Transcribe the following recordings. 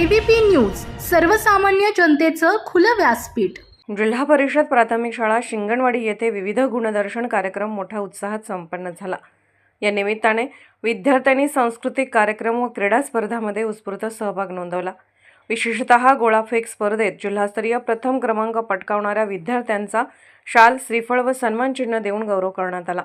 ABP news सर्वसामान्य जनतेचं खुलं व्यासपीठ. जिल्हा परिषद प्राथमिक शाळा शिंगणवाडी येथे विविध गुणदर्शन कार्यक्रम मोठ्या उत्साहात संपन्न झाला. या निमित्ताने विद्यार्थ्यांनी सांस्कृतिक कार्यक्रम व क्रीडा स्पर्धामध्ये उत्स्फूर्त सहभाग नोंदवला. विशेषतः गोळाफेक स्पर्धेत जिल्हास्तरीय प्रथम क्रमांक पटकावणाऱ्या विद्यार्थ्यांचा शाल श्रीफळ व सन्मानचिन्ह देऊन गौरव करण्यात आला.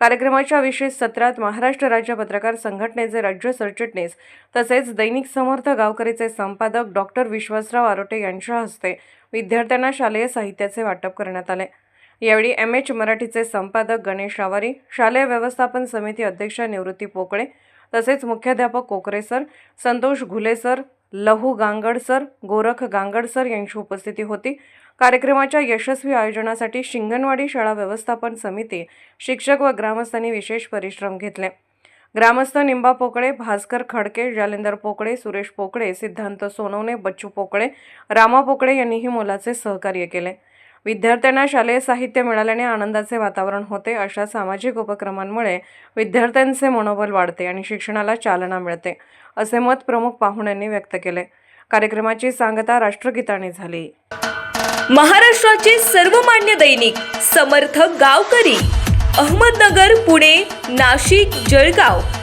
कार्यक्रमाच्या विशेष सत्रात महाराष्ट्र राज्य पत्रकार संघटनेचे राज्य सरचिटणीस तसेच दैनिक समर्थ गावकरीचे संपादक डॉक्टर विश्वासराव आरोटे यांच्या हस्ते विद्यार्थ्यांना शालेय साहित्याचे वाटप करण्यात आले. यावेळी एम. एच. मराठीचे संपादक गणेश आवारी शालेय व्यवस्थापन समिती अध्यक्ष निवृत्ती पोकळे तसेच मुख्याध्यापक कोकरे सर संतोष घुले सर लहू गांगडसर गोरख गांगडसर यांची उपस्थिती होती. कार्यक्रमाच्या यशस्वी आयोजनासाठी शिंगणवाडी शाळा व्यवस्थापन समिती शिक्षक व ग्रामस्थांनी विशेष परिश्रम घेतले. ग्रामस्थ निंबा पोकळे भास्कर खडके जालिंदर पोकळे सुरेश पोकळे सिद्धांत सोनवणे बच्चू पोकळे रामा पोकळे यांनीही मोलाचे सहकार्य केले. विद्यार्थ्यांना शालेय साहित्य मिळाल्याने आनंदाचे वातावरण होते. अशा सामाजिक उपक्रमांमुळे विद्यार्थ्यांचे मनोबल वाढते आणि शिक्षणाला चालना मिळते असे मत प्रमुख पाहुण्यांनी व्यक्त केले. कार्यक्रमाची सांगता राष्ट्रगीताने झाली. महाराष्ट्राचे सर्वमान्य दैनिक समर्थ गावकरी अहमदनगर पुणे नाशिक जळगाव.